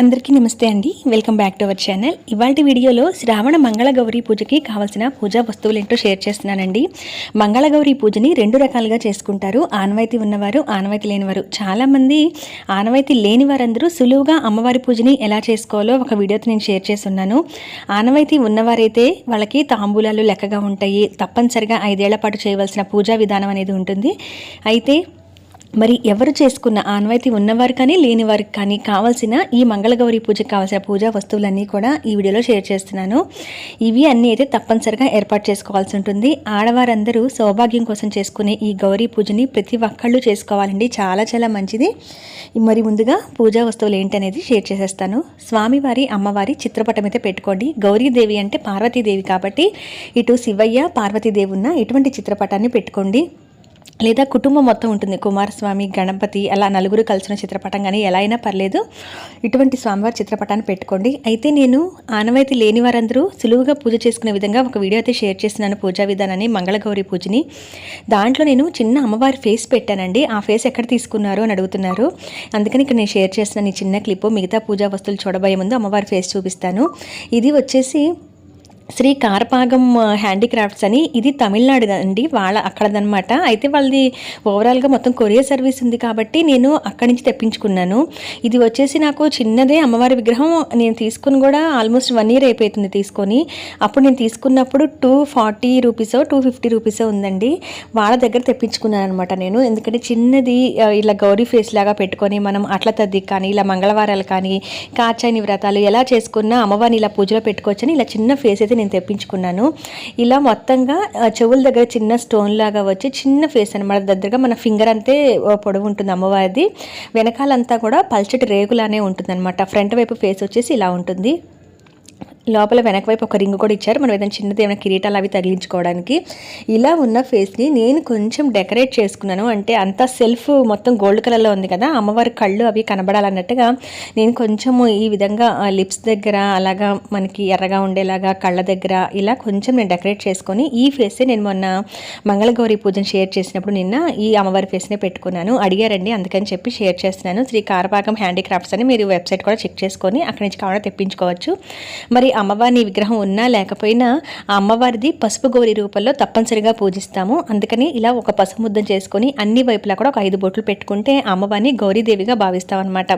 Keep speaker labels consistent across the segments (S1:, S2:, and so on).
S1: అందరికీ నమస్తే అండి. Welcome back to our channel ఇవాళ వీడియోలో శ్రావణ మంగళ గౌరీ పూజకి కావాల్సిన పూజా వస్తువులు ఏంటో షేర్ చేస్తున్నానండి. మంగళ గౌరీ పూజని రెండు రకాలుగా చేసుకుంటారు. ఆనవాయితీ ఉన్నవారు ఆనవాయితీ లేనివారు. చాలామంది ఆనవాయితీ లేని వారందరూ సులువుగా అమ్మవారి పూజని ఎలా చేసుకోవాలో ఒక వీడియోతో నేను షేర్ చేస్తున్నాను. ఆనవాయితీ ఉన్నవారైతే వాళ్ళకి తాంబూలాలు లెక్కగా ఉంటాయి. తప్పనిసరిగా ఐదేళ్ళ పాటు చేయవలసిన పూజా విధానం అనేది ఉంటుంది. అయితే మరి ఎవరు చేసుకున్న ఆనవాయితీ ఉన్నవారు కానీ లేని వారికి కానీ కావాల్సిన ఈ మంగళగౌరి పూజకి కావాల్సిన పూజా వస్తువులన్నీ కూడా ఈ వీడియోలో షేర్ చేస్తున్నాను. ఇవి అన్నీ అయితే తప్పనిసరిగా ఏర్పాటు చేసుకోవాల్సి ఉంటుంది. ఆడవారందరూ సౌభాగ్యం కోసం చేసుకునే ఈ గౌరీ పూజని ప్రతి ఒక్కళ్ళు చేసుకోవాలండి. చాలా చాలా మంచిది. మరి ముందుగా పూజా వస్తువులు ఏంటనేది షేర్ చేసేస్తాను. స్వామివారి అమ్మవారి చిత్రపటం అయితే పెట్టుకోండి. గౌరీదేవి అంటే పార్వతీదేవి కాబట్టి ఇటు శివయ్య పార్వతీదేవి ఉన్న ఇటువంటి చిత్రపటాన్ని పెట్టుకోండి. లేదా కుటుంబం మొత్తం ఉంటుంది. కుమారస్వామి గణపతి అలా నలుగురు కలిసిన చిత్రపటం కానీ ఎలా అయినా పర్లేదు. ఇటువంటి స్వామివారి చిత్రపటాన్ని పెట్టుకోండి. అయితే నేను ఆనవాయితీ లేని వారందరూ సులువుగా పూజ చేసుకునే విధంగా ఒక వీడియో అయితే షేర్ చేస్తున్నాను పూజా విధానాన్ని మంగళగౌరి పూజని. దాంట్లో నేను చిన్న అమ్మవారి ఫేస్ పెట్టానండి. ఆ ఫేస్ ఎక్కడ తీసుకున్నారు అని అడుగుతున్నారు. అందుకని ఇక్కడ నేను షేర్ చేస్తున్నాను ఈ చిన్న క్లిప్. మిగతా పూజా వస్తువులు చూడబోయే ముందు అమ్మవారి ఫేస్ చూపిస్తాను. ఇది వచ్చేసి శ్రీ కార్పాగం హ్యాండీక్రాఫ్ట్స్ అని ఇది తమిళనాడు అండి వాళ్ళ అక్కడదనమాట అయితే వాళ్ళది ఓవరాల్గా మొత్తం కొరియర్ సర్వీస్ ఉంది కాబట్టి నేను అక్కడి నుంచి తెప్పించుకున్నాను. ఇది వచ్చేసి నాకు చిన్నదే అమ్మవారి విగ్రహం నేను తీసుకుని కూడా ఆల్మోస్ట్ వన్ ఇయర్ అయిపోతుంది తీసుకొని. అప్పుడు నేను తీసుకున్నప్పుడు టూ ఫార్టీ రూపీసో టూ ఫిఫ్టీ రూపీసో ఉందండి. వాళ్ళ దగ్గర తెప్పించుకున్నాను అనమాట నేను. ఎందుకంటే చిన్నది ఇలా గౌరీ ఫేస్ లాగా పెట్టుకొని మనం అట్ల తద్ది కానీ ఇలా మంగళవారాలు కానీ కాచాని వ్రతాలు ఎలా చేసుకున్నా అమ్మవారిని ఇలా పూజలో పెట్టుకోవచ్చని ఇలా చిన్న ఫేస్ అయితే నేను తెప్పించుకున్నాను. ఇలా మొత్తంగా చెవుల దగ్గర చిన్న స్టోన్ లాగా వచ్చి చిన్న ఫేస్ అనమాట దగ్గరగా మన ఫింగర్ అంతే పొడవు ఉంటుంది అమ్మవారిది. వెనకాలంతా కూడా పల్చటి రేగులానే ఉంటుందన్నమాట. ఫ్రంట్ వైపు ఫేస్ వచ్చేసి ఇలా ఉంటుంది. లోపల వెనక వైపు ఒక రింగ్ కూడా ఇచ్చారు. మనం ఏదైనా చిన్నది ఏమైనా కిరీటాలు అవి తగిలించుకోవడానికి. ఇలా ఉన్న ఫేస్ని నేను కొంచెం డెకరేట్ చేసుకున్నాను. అంటే అంతా సెల్ఫ్ మొత్తం గోల్డ్ కలర్లో ఉంది కదా అమ్మవారి కళ్ళు అవి కనబడాలన్నట్టుగా నేను కొంచెము ఈ విధంగా లిప్స్ దగ్గర అలాగా మనకి ఎర్రగా ఉండేలాగా కళ్ళ దగ్గర ఇలా కొంచెం నేను డెకరేట్ చేసుకొని ఈ ఫేసే నేను మొన్న మంగళగౌరి పూజను షేర్ చేసినప్పుడు నిన్న ఈ అమ్మవారి ఫేస్నే పెట్టుకున్నాను. అడిగారండి అందుకని చెప్పి షేర్ చేస్తున్నాను. శ్రీ కారపాకం హ్యాండీక్రాఫ్ట్స్ అని మీరు వెబ్సైట్ కూడా చెక్ చేసుకొని అక్కడి నుంచి కావాలంటే తెప్పించుకోవచ్చు. మరి అమ్మవారిని విగ్రహం ఉన్నా లేకపోయినా ఆ అమ్మవారిది పసుపు గౌరి రూపంలో తప్పనిసరిగా పూజిస్తాము. అందుకని ఇలా ఒక పసుపు ముద్దం చేసుకొని అన్ని వైపులా కూడా ఒక ఐదు బొట్లు పెట్టుకుంటే అమ్మవారిని గౌరీదేవిగా భావిస్తాం అనమాట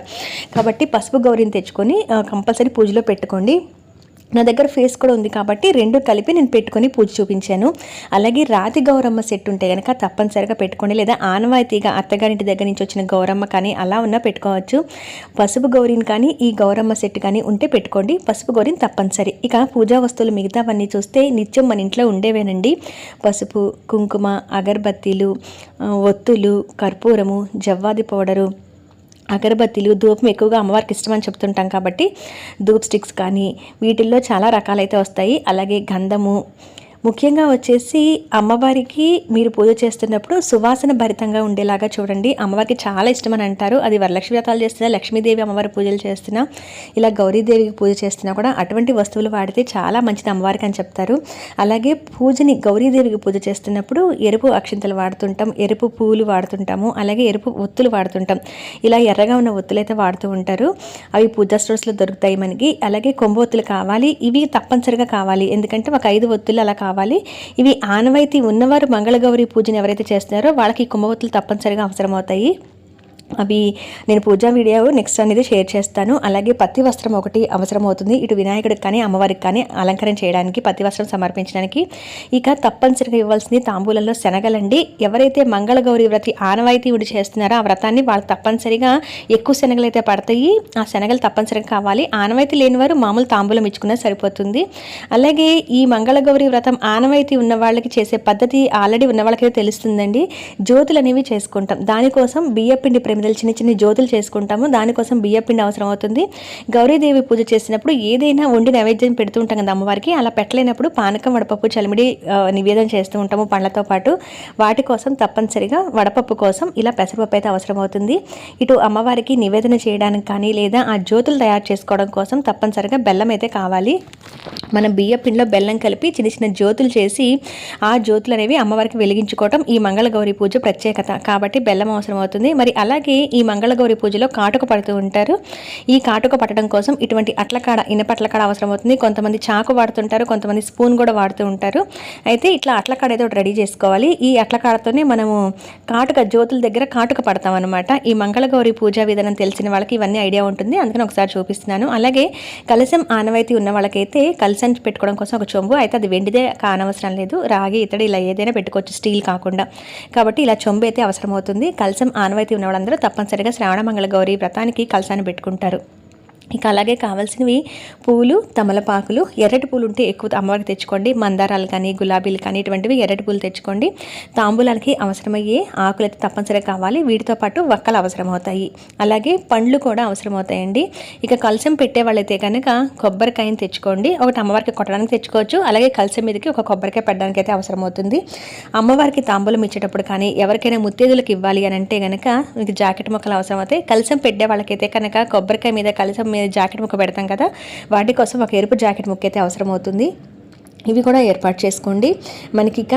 S1: కాబట్టి పసుపు గౌరిని తెచ్చుకొని కంపల్సరీ పూజలో పెట్టుకోండి. నా దగ్గర ఫేస్ కూడా ఉంది కాబట్టి రెండు కలిపి నేను పెట్టుకొని పూజ చూపించాను. అలాగే రాతి గౌరమ్మ సెట్ ఉంటే కనుక తప్పనిసరిగా పెట్టుకోండి. లేదా ఆనవాయితీగా అత్తగారింటి దగ్గర నుంచి వచ్చిన గౌరమ్మ కానీ అలా ఉన్నా పెట్టుకోవచ్చు. పసుపు గౌరిని కానీ ఈ గౌరమ్మ సెట్ కానీ ఉంటే పెట్టుకోండి. పసుపు గౌరిని తప్పనిసరి. ఇక పూజా వస్తువులు మిగతావన్నీ చూస్తే నిత్యం మన ఇంట్లో ఉండేవేనండి. పసుపు కుంకుమ అగరబత్తీలు ఒత్తులు కర్పూరము జవ్వాది పౌడరు అగరబత్తీలు ధూపం ఎక్కువగా అమ్మవారికి ఇష్టమని చెప్తుంటాం కాబట్టి ధూప్ స్టిక్స్ కానీ వీటిల్లో చాలా రకాలైతే వస్తాయి. అలాగే గంధము ముఖ్యంగా వచ్చేసి అమ్మవారికి మీరు పూజ చేస్తున్నప్పుడు సువాసన భరితంగా ఉండేలాగా చూడండి. అమ్మవారికి చాలా ఇష్టం అని అంటారు. అది వరలక్ష్మి వ్రతాలు చేస్తున్నా లక్ష్మీదేవి అమ్మవారి పూజలు చేస్తున్నా ఇలా గౌరీదేవికి పూజ చేస్తున్నా కూడా అటువంటి వస్తువులు వాడితే చాలా మంచిది అమ్మవారికి అని చెప్తారు. అలాగే పూజని గౌరీదేవికి పూజ చేస్తున్నప్పుడు ఎరుపు అక్షింతలు వాడుతుంటాం ఎరుపు పూలు వాడుతుంటాము అలాగే ఎరుపు ఒత్తులు వాడుతుంటాం. ఇలా ఎర్రగా ఉన్న ఒత్తులు అయితే వాడుతూ ఉంటారు. అవి పూజా స్టోర్స్లో దొరుకుతాయి మనకి. అలాగే కొంబొత్తులు కావాలి. ఇవి తప్పనిసరిగా కావాలి. ఎందుకంటే ఒక ఐదు ఒత్తులు అలా కావాలి. ఇవి ఆనవాయితీ ఉన్నవారు మంగళగౌరి పూజను ఎవరైతే చేస్తున్నారో వాళ్ళకి కుంభవత్తులు తప్పనిసరిగా అవసరమవుతాయి. అవి నేను పూజా వీడియో నెక్స్ట్ అనేది షేర్ చేస్తాను. అలాగే పత్తి వస్త్రం ఒకటి అవసరం అవుతుంది ఇటు వినాయకుడికి కానీ అమ్మవారికి కానీ అలంకరణ చేయడానికి పత్తి వస్త్రం సమర్పించడానికి ఇక తప్పనిసరిగా ఇవ్వాల్సింది తాంబూలంలో శనగలండి. ఎవరైతే మంగళగౌరి వ్రతి ఆనవాయితీ ఉడి చేస్తున్నారో ఆ వ్రతాన్ని వాళ్ళు తప్పనిసరిగా ఎక్కువ శనగలు అయితే పడతాయి. ఆ శనగలు తప్పనిసరిగా కావాలి. ఆనవాయితీ లేని వారు మామూలు తాంబూలం ఇచ్చుకున్నా సరిపోతుంది. అలాగే ఈ మంగళగౌరి వ్రతం ఆనవాయితీ ఉన్న వాళ్ళకి చేసే పద్ధతి ఆల్రెడీ ఉన్న వాళ్ళకైతే తెలుస్తుందండి. జ్యోతులు అనేవి చేసుకుంటాం. దానికోసం బియ్యపిండి ప్రమిదలు చిన్న చిన్న జ్యోతులు చేసుకుంటాము. దానికోసం బియ్యపిండి అవసరం అవుతుంది గౌరీదేవి పూజ చేసినప్పుడు ఏదైనా వండి నైవేద్యం పెడుతూ ఉంటాం కదా అమ్మవారికి. అలా పెట్టలేనప్పుడు పానకం వడపప్పు చలిమిడి నివేదన చేస్తూ ఉంటాము పండ్లతో పాటు. వాటి కోసం తప్పనిసరిగా వడపప్పు కోసం ఇలా పెసరపప్పు అయితే అవసరం అవుతుంది ఇటు అమ్మవారికి నివేదన చేయడానికి కానీ లేదా ఆ జ్యోతులు తయారు చేసుకోవడం కోసం తప్పనిసరిగా బెల్లం అయితే కావాలి. మనం బియ్య పిండిలో బెల్లం కలిపి చిన్న చిన్న జ్యోతులు చేసి ఆ జ్యోతులు అనేవి అమ్మవారికి వెలిగించుకోవటం ఈ మంగళగౌరి పూజ ప్రత్యేకత. కాబట్టి బెల్లం అవసరం అవుతుంది మరి అలాగే అందరికీ ఈ మంగళగౌరి పూజలో కాటుక పడుతూ ఉంటారు. ఈ కాటుక పట్టడం కోసం ఇటువంటి అట్లకాడ ఇనపట్లకాడ అవసరం అవుతుంది. కొంతమంది చాకు వాడుతుంటారు కొంతమంది స్పూన్ కూడా వాడుతూ ఉంటారు. అయితే ఇట్లా అట్లకాడ ఏదో ఒకటి రెడీ చేసుకోవాలి. ఈ అట్లకాడతోనే మనము కాటుక జ్యోతుల దగ్గర కాటుక పడతాం అనమాట ఈ మంగళగౌరి పూజా విధానం తెలిసిన వాళ్ళకి ఇవన్నీ ఐడియా ఉంటుంది. అందుకని ఒకసారి చూపిస్తున్నాను. అలాగే కలసం ఆనవాయితీ ఉన్న వాళ్ళకైతే కలసం పెట్టుకోవడం కోసం ఒక చొంబు. అయితే అది వెండిదే కానవసరం లేదు. రాగి ఇతడు ఇలా ఏదైనా పెట్టుకోవచ్చు. స్టీల్ కాకుండా. కాబట్టి ఇలా చొంబు అయితే అవసరం అవుతుంది. కలశం ఆనవాయితీ ఉన్న వాళ్ళందరూ తప్పనిసరిగా శ్రావణ మంగళ గౌరి వ్రతానికి కలసాన్ని పెట్టుకుంటారు. ఇక అలాగే కావాల్సినవి పూలు తమలపాకులు ఎర్రటి పూలు ఉంటే ఎక్కువ అమ్మవారికి తెచ్చుకోండి. మందారాలు కానీ గులాబీలు కానీ ఇటువంటివి ఎర్రటి పూలు తెచ్చుకోండి. తాంబూలానికి అవసరమయ్యే ఆకులు అయితే తప్పనిసరిగా కావాలి. వీటితో పాటు వక్కలు అవసరమవుతాయి. అలాగే పండ్లు కూడా అవసరమవుతాయండి. ఇక కలసం పెట్టే వాళ్ళైతే కనుక కొబ్బరికాయని తెచ్చుకోండి. ఒకటి అమ్మవారికి కొట్టడానికి తెచ్చుకోవచ్చు. అలాగే కలసం మీదకి ఒక కొబ్బరికాయ పెట్టడానికి అయితే అవసరమవుతుంది. అమ్మవారికి తాంబూలం ఇచ్చేటప్పుడు కానీ ఎవరికైనా ముత్తేదులకు ఇవ్వాలి అని అంటే కనుక మీకు జాకెట్ మొక్కలు అవసరం అవుతాయి కలసం పెట్టే వాళ్ళకైతే కనుక కొబ్బరికాయ మీద కలసం మీద జాకెట్ ముక్క పెడతాం కదా వాటి కోసం ఒక ఎరుపు జాకెట్ ముక్క అయితే అవసరం అవుతుంది ఇవి కూడా ఏర్పాటు చేసుకోండి. మనకి ఇక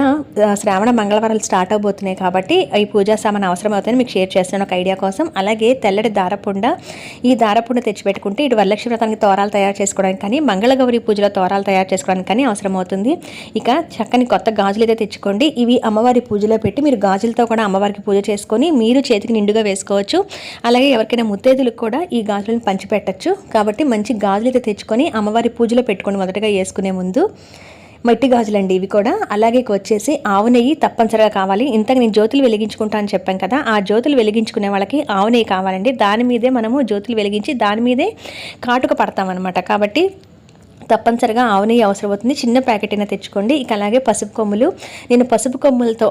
S1: శ్రావణ మంగళవారాలు స్టార్ట్ అవబోతున్నాయి కాబట్టి ఈ పూజా సామాన్ అవసరం అవుతాయని మీకు షేర్ చేస్తాను ఒక ఐడియా కోసం. అలాగే తెల్లటి దారపుండ ఈ దారపుండ తెచ్చిపెట్టుకుంటే ఇటు వరలక్ష్మి వ్రతానికి తోరాలు తయారు చేసుకోవడానికి కానీ మంగళగౌరి పూజలో తోరాలు తయారు చేసుకోవడానికి కానీ అవసరం అవుతుంది. ఇక చక్కని కొత్త గాజులు అయితే తెచ్చుకోండి. ఇవి అమ్మవారి పూజలో పెట్టి మీరు గాజులతో కూడా అమ్మవారికి పూజ చేసుకొని మీరు చేతికి నిండుగా వేసుకోవచ్చు. అలాగే ఎవరికైనా ముత్తేదులకు కూడా ఈ గాజులను పంచిపెట్టచ్చు. కాబట్టి మంచి గాజులు అయితే తెచ్చుకొని అమ్మవారి పూజలో పెట్టుకొని మొదటగా వేసుకునే ముందు మట్టి గాజులండి ఇవి కూడా. అలాగే వచ్చేసి ఆవు నెయ్యి తప్పనిసరిగా కావాలి. ఇంతకు నేను జ్యోతులు వెలిగించుకుంటా అని చెప్పాను కదా ఆ జ్యోతులు వెలిగించుకునే వాళ్ళకి ఆవు నెయ్యి కావాలండి. దాని మీదే మనము జ్యోతులు వెలిగించి దాని మీదే కాటుక పడతామన్నమాట. కాబట్టి తప్పనిసరిగా ఆవు నెయ్యి అవసరం అవుతుంది చిన్న ప్యాకెట్ అయినా తెచ్చుకోండి. ఇక అలాగే పసుపు కొమ్ములు. నేను పసుపు కొమ్ములతో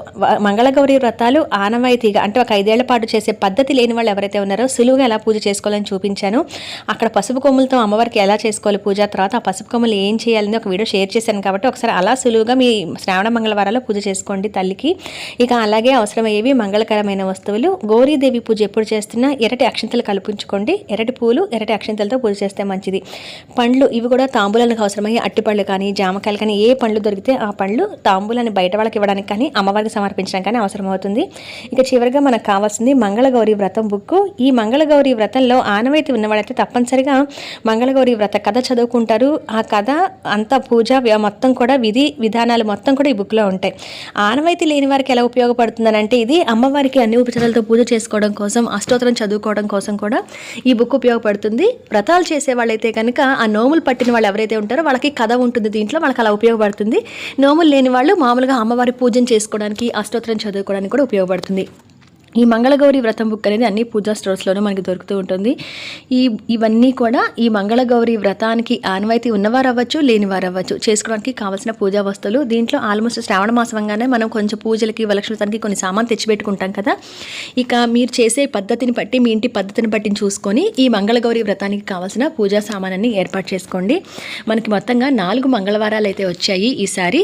S1: మంగళగౌరి వ్రతాలు ఆనవాయితీగా అంటే ఒక ఐదేళ్ళ పాటు చేసే పద్ధతి లేని వాళ్ళు ఎవరైతే ఉన్నారో సులువుగా ఎలా పూజ చేసుకోవాలని చూపించాను. అక్కడ పసుపు కొమ్ములతో అమ్మవారికి ఎలా చేసుకోవాలి పూజ తర్వాత ఆ పసుపు కొమ్ములు ఏం చేయాలని ఒక వీడియో షేర్ చేశాను కాబట్టి ఒకసారి అలా సులువుగా మీ శ్రావణ మంగళవారాల్లో పూజ చేసుకోండి తల్లికి. ఇక అలాగే అవసరమయ్యేవి మంగళకరమైన వస్తువులు. గౌరీదేవి పూజ ఎప్పుడు చేస్తున్నా ఎరటి అక్షంతలు కల్పించుకోండి. ఎర్రటి పూలు ఎరటి అక్షంతలతో పూజ చేస్తే మంచిది. పండ్లు ఇవి కూడా తాంబూల తాంబూలానికి అవసరమయ్యే అట్టిపళ్ళు కానీ జామకాయలు కానీ ఏ పండ్లు దొరికితే ఆ పండ్లు తాంబూలని బయట వాళ్ళకి ఇవ్వడానికి కానీ అమ్మవారికి సమర్పించడానికి కానీ అవసరం అవుతుంది ఇక చివరిగా మనకు కావాల్సింది మంగళగౌరి వ్రతం బుక్ ఈ మంగళగౌరి వ్రతంలో ఆనవాయితీ ఉన్నవాళ్ళైతే తప్పనిసరిగా మంగళగౌరి వ్రత కథ చదువుకుంటారు. ఆ కథ అంత పూజ మొత్తం కూడా విధి విధానాలు మొత్తం కూడా ఈ బుక్లో ఉంటాయి. ఆనవాయితీ లేని వారికి ఎలా ఉపయోగపడుతుందని అంటే ఇది అమ్మవారికి అన్ని ఉపచారాలతో పూజ చేసుకోవడం కోసం అష్టోత్తరం చదువుకోవడం కోసం కూడా ఈ బుక్ ఉపయోగపడుతుంది. వ్రతాలు చేసే వాళ్ళైతే కనుక ఆ నోములు పట్టిన వాళ్ళు ఎవరైతే ఉంటారో వాళ్ళకి కథ ఉంటుంది దీంట్లో వాళ్ళకి అలా ఉపయోగపడుతుంది. నోములు లేని వాళ్ళు మామూలుగా అమ్మవారి పూజ చేసుకోవడానికి అష్టోత్తరం చదువుకోవడానికి కూడా ఉపయోగపడుతుంది. ఈ మంగళగౌరి వ్రతం బుక్ అనేది అన్ని పూజా స్టోర్స్లోనూ మనకి దొరుకుతూ ఉంటుంది. ఈ ఇవన్నీ కూడా ఈ మంగళగౌరి వ్రతానికి ఆనవాయితీ ఉన్నవారు అవ్వచ్చు లేనివారు అవ్వచ్చు చేసుకోవడానికి కావాల్సిన పూజా వస్తువులు. దీంట్లో ఆల్మోస్ట్ శ్రావణ మాసంగానే మనం కొంచెం పూజలకి వలక్షతానికి కొన్ని సామాన్ తెచ్చిపెట్టుకుంటాం కదా. ఇక మీరు చేసే పద్ధతిని బట్టి మీ ఇంటి పద్ధతిని బట్టి చూసుకొని ఈ మంగళగౌరి వ్రతానికి కావాల్సిన పూజా సామానాన్ని ఏర్పాటు చేసుకోండి. మనకి మొత్తంగా నాలుగు మంగళవారాలు అయితే వచ్చాయి ఈసారి.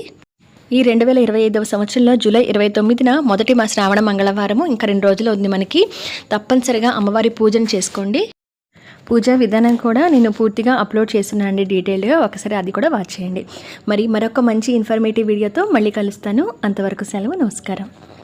S1: ఈ రెండు వేల ఇరవై ఐదవ సంవత్సరంలో జూలై ఇరవై తొమ్మిదిన మొదటి మా శ్రావణ మంగళవారము ఇంకా రెండు రోజులు ఉంది మనకి. తప్పనిసరిగా అమ్మవారి పూజను చేసుకోండి. పూజా విధానం కూడా నేను పూర్తిగా అప్లోడ్ చేస్తున్నానండి డీటెయిల్గా ఒకసారి అది కూడా వాచ్ చేయండి. మరి మరొక మంచి ఇన్ఫర్మేటివ్ వీడియోతో మళ్ళీ కలుస్తాను. అంతవరకు సెలవు నమస్కారం.